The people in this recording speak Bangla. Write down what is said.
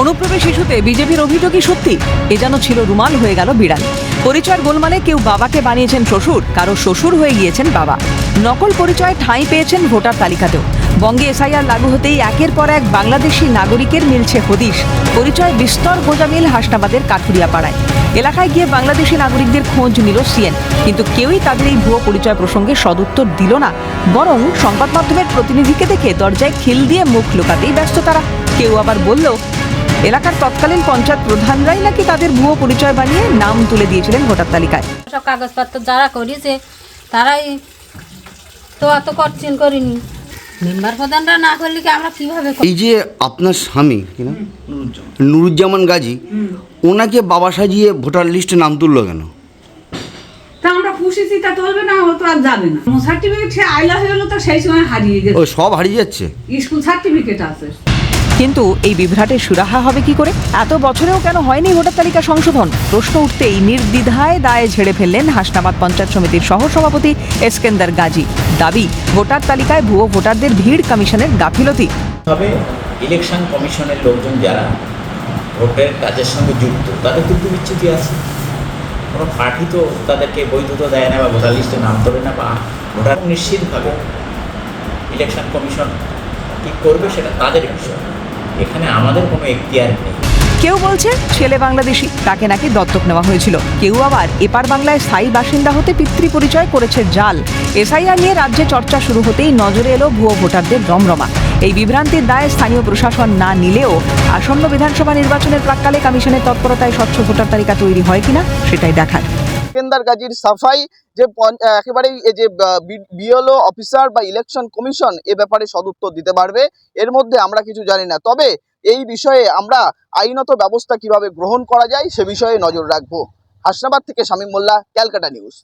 অনুপ্রবেশ ইস্যুতে বিজেপির অভিযোগই সত্যি? এ যেন ছিল রুমাল হয়ে গেল বিড়াল। পরিচয়ের গোলমালে কেউ বাবাকে বানিয়েছেন শ্বশুর, কারও শ্বশুর হয়ে গিয়েছেন বাবা। নকল পরিচয় ঠাঁই পেয়েছেন ভোটার তালিকাতেও। বঙ্গে এসআইআর লাগু হতেই একের পর এক বাংলাদেশি নাগরিকের মিলছে হদিশ। পরিচয় বিস্তর গোজামিল হাসনাবাদের কাঠুরিয়া পাড়ায় এলাকায় গিয়ে বাংলাদেশি নাগরিকদের খোঁজ নিল সিএন। কিন্তু কেউই তাদের এই ভুয়ো পরিচয় প্রসঙ্গে সদুত্তর দিল না। বরং সংবাদ মাধ্যমের প্রতিনিধিকে দেখে দরজায় খিল দিয়ে মুখ লুকাতেই ব্যস্ত তারা। কেউ আবার বলল এলাকার তৎকালীন পঞ্চায়েত প্রধানরাই নাকি তাদের ভুয়ো পরিচয় বানিয়ে নাম তুলে দিয়েছিলেন ভোটার তালিকায়। সব কাগজপত্র যারা করেছে তারাই তো এত করছেন করিনি। মেম্বার প্রধানরা না করলে কি আমরা কীভাবে এই যে আপনার স্বামী কি না নুরুজ্জামান গাজী ওনাকে বাবা সাজিয়ে ভোটার লিস্টে নাম তুললো কেন? তা আমরা পুষেছি তা চলবে না ও তো আর যাবে না। সার্টিফিকেট সে আইলা হয়ে গেলো তো সেই সময় হারিয়ে ও গেছে সব হারিয়ে যাচ্ছে? স্কুল সার্টিফিকেট আছে। কিন্তু এই বিভ্রাটের সুরাহা হবে কি করে? এত বছরেও কেন হয়নি ভোটার তালিকা সংশোধন? প্রশ্ন উঠতেই নির্দ্বিধায় দায়ে ঝেড়ে ফেললেন হাসনাবাদ পঞ্চায়েত সমিতির সহসভাপতি এসকেন্দার গাজী। দাবি, ভোটার তালিকায় ভুয়ো ভোটারদের ভিড় কমিশনের গাফিলতি। তবে ইলেকশন কমিশনের লোকজন যারা ভোটের কাজের সঙ্গে যুক্ত, তাদের কিন্তু বিচ্ছুতি আছে। কোনো পার্টি তো তাদেরকে বৈধতা দেয় না বা ভোটার লিস্টে নাম তোলে না বা ভোটার নিশ্চিতভাবে ইলেকশন কমিশন কী করবে সেটা তাদের বিষয়। এখানে আমাদের কোনো এখতিয়ার নেই। কেউ বলছে ছেলে বাংলাদেশি, তাকে নাকি দত্তক নেওয়া হয়েছিল। কেউ আবার এপার বাংলায় স্থায়ী বাসিন্দা হতে পিতৃ পরিচয় করেছে জাল। এসআইআর নিয়ে রাজ্যে চর্চা শুরু হতেই নজরে এলো ভুয়ো ভোটারদের রমরমা এই বিভ্রান্তির দায়ে স্থানীয় প্রশাসন না নিলেও আসন্ন বিধানসভা নির্বাচনের প্রাক্কালে কমিশনের তৎপরতায় স্বচ্ছ ভোটার তালিকা তৈরি হয় কিনা, সেটাই দেখার। সেকেন্দার গাজীর সাফাই যে একেবারেই যে বিএলও অফিসার বা ইলেকশন কমিশন এ ব্যাপারে সদুত্তর দিতে পারবে। এর মধ্যে আমরা কিছু জানি না। তবে এই বিষয়ে আমরা আইনত ব্যবস্থা কীভাবে গ্রহণ করা যায় সে বিষয়ে নজর রাখব। হাসনাবাদ থেকে শামীম মোল্লা, ক্যালকাটা নিউজ।